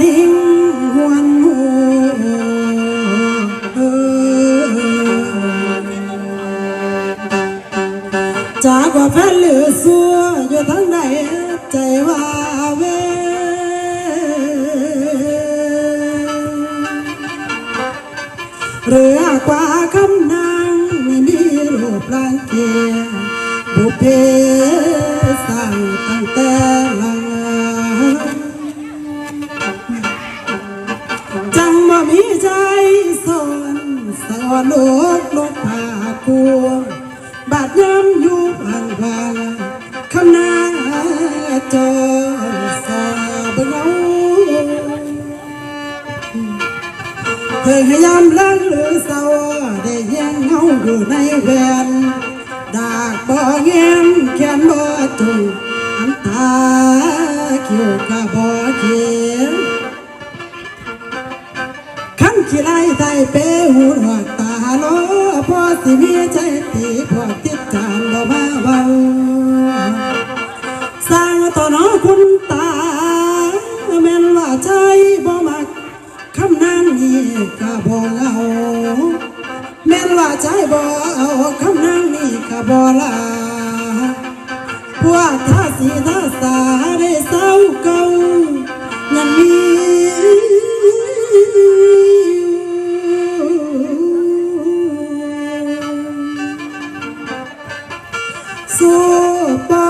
ลิงหวนหูจากว่าแฟนเหลือสัวอยู่ทางใดใจว่าเวเรือกว่าคำนางไม่มีรูปร่างเกียบุพเพสั่งตั้งแต่ ลูกลกผากลัวบาดย้ำอยู่พังพังคำนาจอสอเบิ่งเอาเธอพยายามล้างหรือเศร้าได้เยังเงาอยู่ในแวนดากบ่เงี้ยมแขนบ่จุงอันตาคิวกะบ่เขียนขันขี้ไล่ไทยเปหูหวกตา โลพอสิมีใจตีพอติดจานบ่มาเบาสร้างต่อน้อคุณตาแม่นว่าใจบ่มักคำนั้นนี่ก็บ่เอาแม่นว่าใจบ่เอาคำนั้นนี่ก็บ่ลาพวกท่าสีท่าสาได้เศร้าเก่ายังมี สู้บ่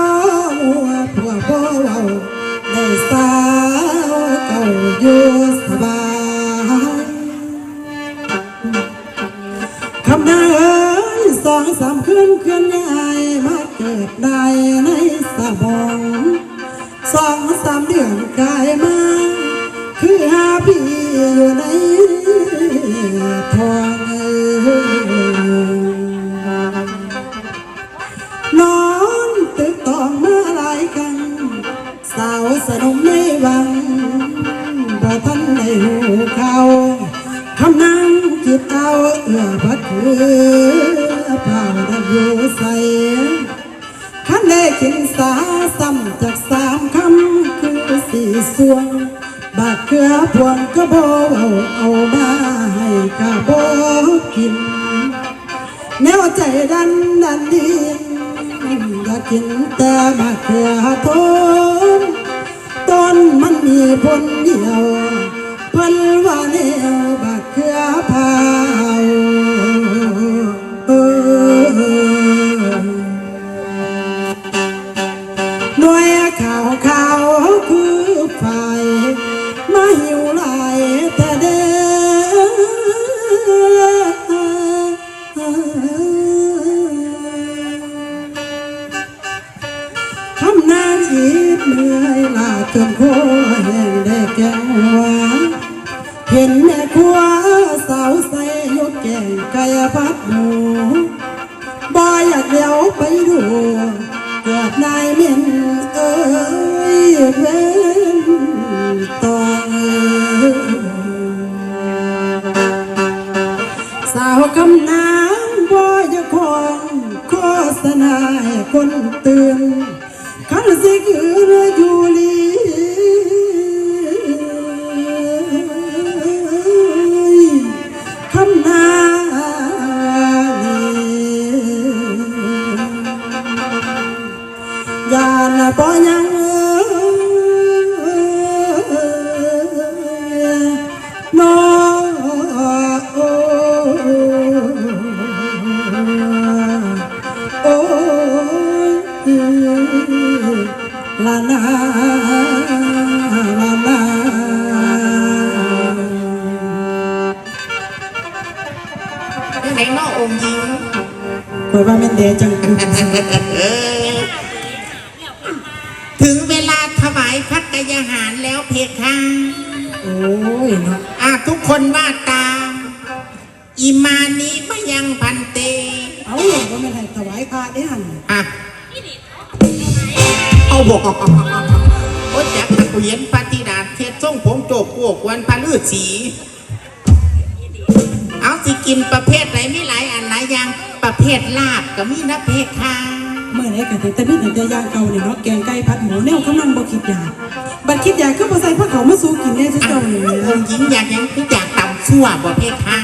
มัวพวบ่เว้าได้สาวเก่าอยู่สบายคำนาเอ้ยสองสามคืนเคลื่อนย้ายมาเกิดได้ในสมองสองสามเดือนกายมาคือหาพี่อยู่ในทอง สวงบาดเกลือพวงก็บอเอาเอามาให้กะบอกิน แนวใจดันดันดินอยากกินแต่มะเขือทนต้นมันมีผล เห็นแม่ครัวสาวใส่ยกแกงไก่พัดหมูบ่อยากเลี้ยวไปดูเกิดนายเมียนเอ้ยเว้นตองสาวกำนางบอยากของโฆษณาให้คนเตือนคันสิคืออยู่ เดจังคือถึงเวลาถวายพักกายาหารแล้วเพคะโอ้ยเนาะอาทุกคนว่าตามอิมานิมายังพันเต เอาว่าไม่นให้ถวายพระเด้หันอะเอาบอกโอ้ยจากตะเกียนปฏิดาเทศส่งผมโจกโกกวันพะลือสี เอาสิกินประเภทไหนมีหลายอันหลายอย่าง ประเภทลาบก็มีนะเพคะเมื่อไหนกันแต่มีแต่จะย่างเก่าเนี่ยเนาะแกงไก่ผัดหมูแนวกำลังบ่คิดอยากบัดคิดอยากคือบ่ใส่ผ้าเขาวมาสู้กินแน่ทุกอะเจ้านี่แหองค์หญิงอยากหยังคืออยากตำชั่วบ่เพคะ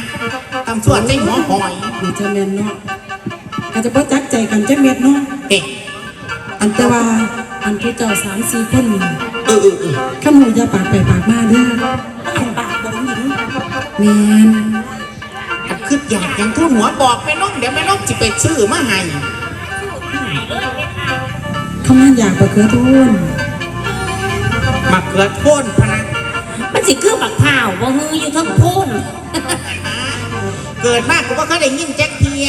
ตำชั่วใจหัวหอยนี่จะแม่นเนาะก็จะบ่จักใจกันจักเม็ดเนาะเอ๊ะอันแต่ว่าอันผู้เจ้าสามสี่คนนี่เออเออเออข้าหนูอย่าปากไปปากมาเด้ออันปากบ่มีเด้อแม่น อันคืออยากหยังทั่วหัวบอกแม่น้องเดี๋ยวแม่น้องสิไปซื้อมาให้ข้ามันอยากบ่เคือทุนมาเกลือโทนพะนะมันสิคือบักพร้าวบ่ฮืออยู่เทั้งโพ้นเกิดมากกูว่าเขาได้ยินแจ็คเทีย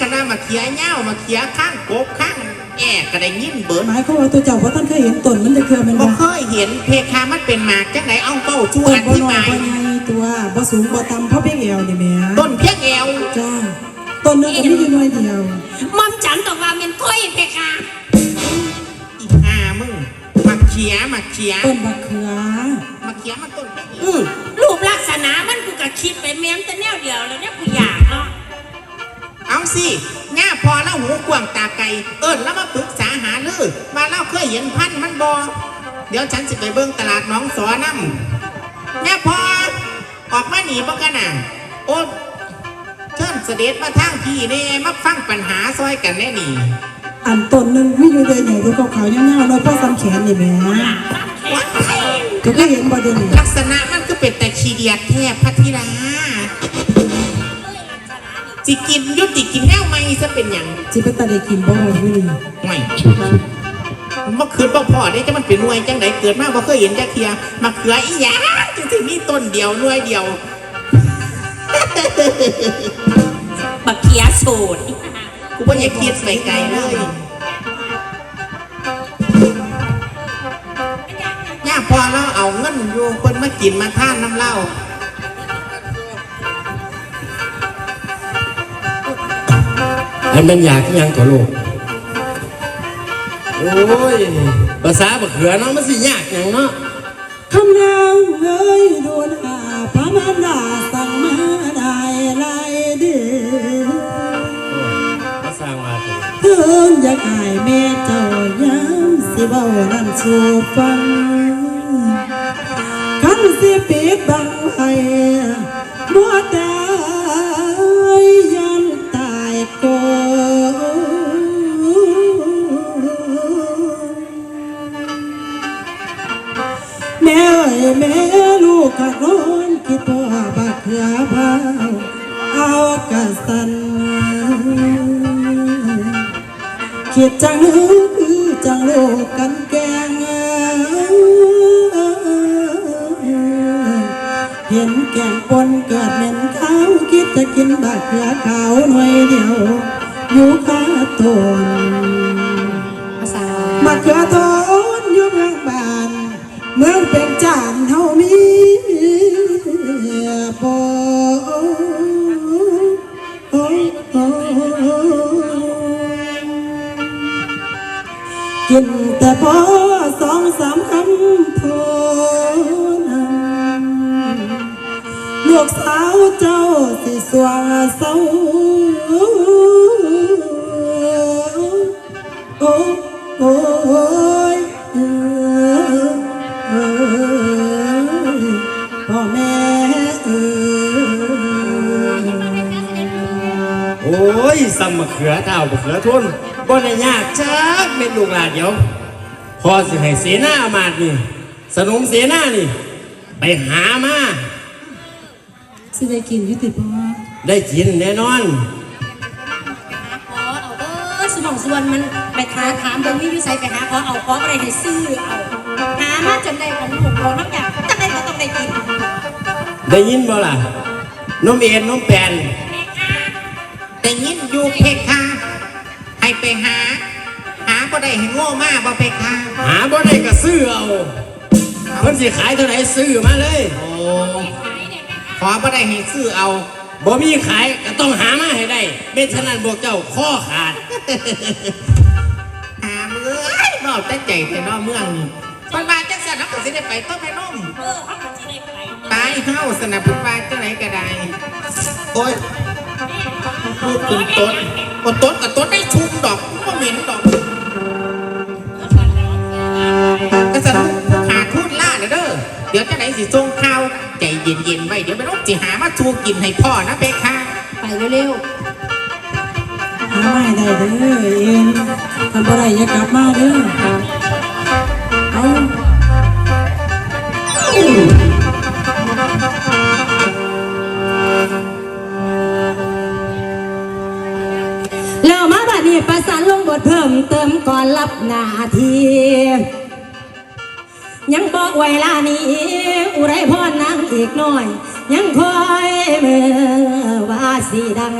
คณะมาเขียเง่ามาเขียข้างกบข้างแอกก็ได้ยินเบิร์ดหมายความว่าตัวเจ้าบ่ทันเคยเห็นตนมันจะคือเป็นบ่บ่เคยเห็นเพคามันเป็นหมากจังไหนเอาเป้าชูอต้นบ่ธิน้อยบาย บ่ใหญ่ ตัวบ่สูงบ่ต่ำเพราะเพียงเอวนี่แม่ต้นเพียงแอวจ้าต้นนึงก็มีอยู่หน่วยเดียวมอมฉันต้อว่าม่นค่อยเพคะอีกอามึงมาเขียมาเขียต้นบักเขือมาเขียมันต้นเพียงแอวอือรูปลักษณะมันกูก็คิดไปแม่นแต่แนวเดียวแล้วเนี่ยกูอยากเนาะเอาสิง่าพอแล้วหูกว้างตาไกลเอิ้นแล้วมาปรึกษาหาลือมาเล่าเคยเห็นพันธุ์มันบ่เดี๋ยวฉันสิไปเบิ่งตลาดน้องสอน้ำง่าพอ ออกมาหนีบ่กันน่ะโอ้เชิญเสด็จมาทางพี่แน่มาฟังปัญหาซอยกันแน่นี่อันต้นหนึงมีอยู่เดียวใหญ่ตัวขาวๆยาวๆหน่อยพอซ้ำแขนนี่แหม่ว้ายก็เคยเห็นบ่เดี๋ยวนี้ลักษณะมันก็เป็นแต่ขี้เดียดแทบพัทิราจิกินยุติกินแห้วไหมซะเป็นอย่างสิเป็นตาได้กินบ่มื้อนี้ ไม่ เมื่อคืนบ่พอได้จะมันเป็นหน่วยจังไหนเกิดมาบ่เคยเห็นจักเทียมาเขืออีหยังจังสิมีต้นเดียวหน่วยเดียวบักเขียโสดกูบ่อยากคิดไปไกลเลยย่าพอเราเอาเงินอยู่คนมากินมาท่านน้ำเหล้าอันมันอยากอิหยังต่อโลก โอ้ยภาษาบักเขือเนาะมันสิยากหยังเนาะคำนางเอ้ยโดนอาพระมารดาสั่งมาได้หลายเดือภาษามาเถอะเพิ่นอยากอายแม่เจ้าย้ำสิเว้านั่นสู่ฟังคันสิปิดบังไว้มัวแต่ ขัดร้อนคิดพ่อบักเขือเผาเอากะสันคิดจังคือจังโลกกันแกงเห็นแกงปนเกิดเหม็นขาวคิดจะกินบาดเขือขาวหน่อยเดียวอยู่ข้าต้นภาษามาเขือทน เขือเท่าบักเขือทนบ่ได้ยากจักเม็ดลูกหลานเดี๋ยวพอสิให้เสนาอามาตย์นี่ สนมเสนานี่ ไปหามาสิได้กินอยุติพ่อได้กินแน่นอนขอเอาเออสมองส่วนมันไปถามถามเบิ่งมีอยู่ไสไปหาขอเอาขออะไรให้ซื้อเอาหามาจนได้ของลูกขอน้ำอยากจังไดก็ต้องได้กินได้ยินบ่ล่ะนมเอ็นนมแปนแต่ยินอยู่เพคาให้ ไปหา หาบ่ได้ให้โง่มากบ่เพคาหาบ่ได้ก็ซื้อเอาเพิ่นสิขายเท่าไหร่ซื้อมาเลยโอ้ขอบ่ได้ให้ซื้อเอาบ่มีขายก็ต้องหามาให้ได้เป็นฉะนั้นพวกเจ้าข้อขาดหาเมื่อยนอกแต่ใจแต่นอกเมืองนี่ไปมาจังสันนักสิได้ไปต้นแม่นมเออเขาก็สิได้ไปตายเฮาสนับสนุนไปจังไหนก็ได้โอ้ยพูดถึงต้นโอ้ต้นกับต้นได้ชุมดอกก็เหม็นดอก ชูกินให้พ่อนะเพคะไปเร็วหาไม่ได้เด้อเอ็นทำอะไรอย่ากลับมาเด้อเอาแล้วมาบัดนี้ประสานลงบทเพิ่มเติมก่อนรับหน้าทียังบอกไว้ลานี้ อุไรพรนางอีกหน่อย ยังคอยเมื่อว่าสีดัง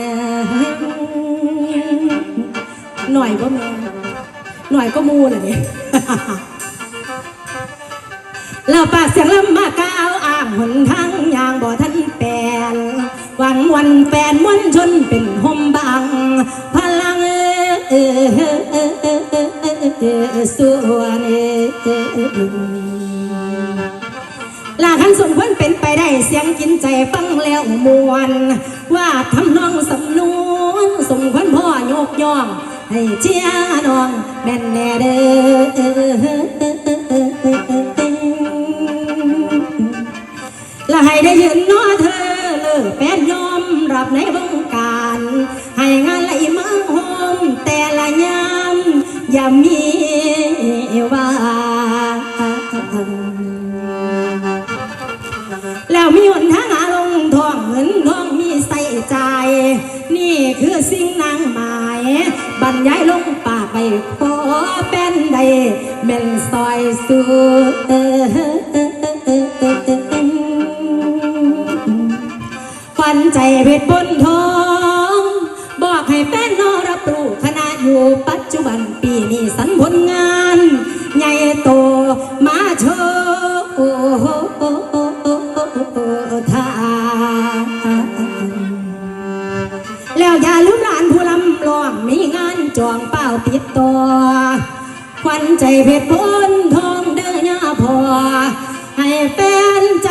หน่อยก็แม่หน่อยก็มูล่ะเนี่ยแล้วปากเสียงลำมาก้าวอ้างหนทางอย่างบ่ทันแปลนหวังวันแปนมวนชนเป็นห่มบัง พลังเออส่วนลาคันสมควรเป็น สียงกินใจฟังแล้วมวน ว่าทำนองสำนวนสมควรพ่อยกย่อง ให้เชียร์น้องแม่นแน่เด้อและให้ได้ยืนน้อเธอเลิกแฟนยอมรับในวงการ แล้วมีหนทางหาลงทองเงินทองมีใส่ใจ นี่คือสิ่งนางหมาย บรรยายลงปากไปขอเป็นใดเม่นซอยสูฟันใจเพชรบนทอง บอกให้แฟนนอรับรู้ขณะอยู่ปัจจุบันปีนี้ ตัวควันใจเพชรพ้นทองเดินยาพอให้แฟนจ